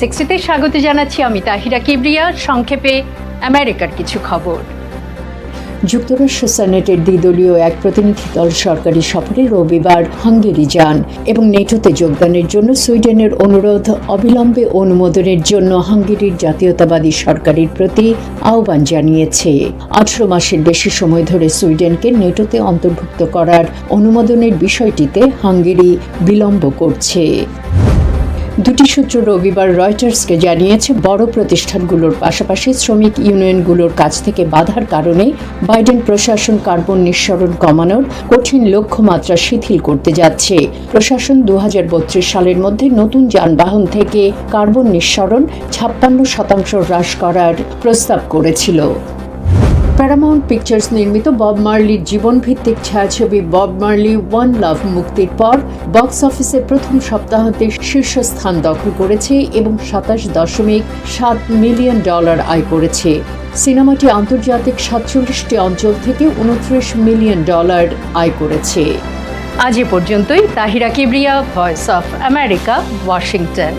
সিক্সটিতে স্বাগত জানাচ্ছি আমি তাহিরা কিবরিয়া। সংক্ষেপে আমেরিকার কিছু খবর। যুক্তরাষ্ট্র সেনেটের দ্বিদলীয় এক প্রতিনিধি দল সরকারি সফরে রবিবার হাঙ্গেরি যান এবং নেটোতে যোগদানের জন্য সুইডেনের অনুরোধ অবিলম্বে অনুমোদনের জন্য হাঙ্গেরির জাতীয়তাবাদী সরকারের প্রতি আহ্বান জানিয়েছে। আঠারো মাসের বেশি সময় ধরে সুইডেনকে নেটোতে অন্তর্ভুক্ত করার অনুমোদনের বিষয়টিতে হাঙ্গেরি বিলম্ব করছে। দুটি সূত্র রবিবার রয়টার্সকে জানিয়েছে, বড় প্রতিষ্ঠানগুলোর পাশাপাশি শ্রমিক ইউনিয়নগুলোর কাছ থেকে বাধার কারণে বাইডেন প্রশাসন কার্বন নিঃসরণ কমানোর কঠিন লক্ষ্যমাত্রা শিথিল করতে যাচ্ছে। প্রশাসন দু হাজার বত্রিশ সালের মধ্যে নতুন যানবাহন থেকে কার্বন নিঃসরণ ছাপ্পান্ন শতাংশ হ্রাস করার প্রস্তাব করেছিল। প্যারামাউন্ট পিকচার্স নির্মিত বব মার্লির জীবনভিত্তিক ছায়াছবি বব মার্লি ওয়ান লাভ মুক্তির পর বক্স অফিসে প্রথম সপ্তাহতে শীর্ষস্থান দখল করেছে এবং সাতাশ দশমিক সাত মিলিয়ন ডলার আয় করেছে। সিনেমাটি আন্তর্জাতিক সাতচল্লিশটি অঞ্চল থেকে উনত্রিশ মিলিয়ন ডলার আয় করেছে। আজ এ পর্যন্তই। Tahira Kibria voice of America Washington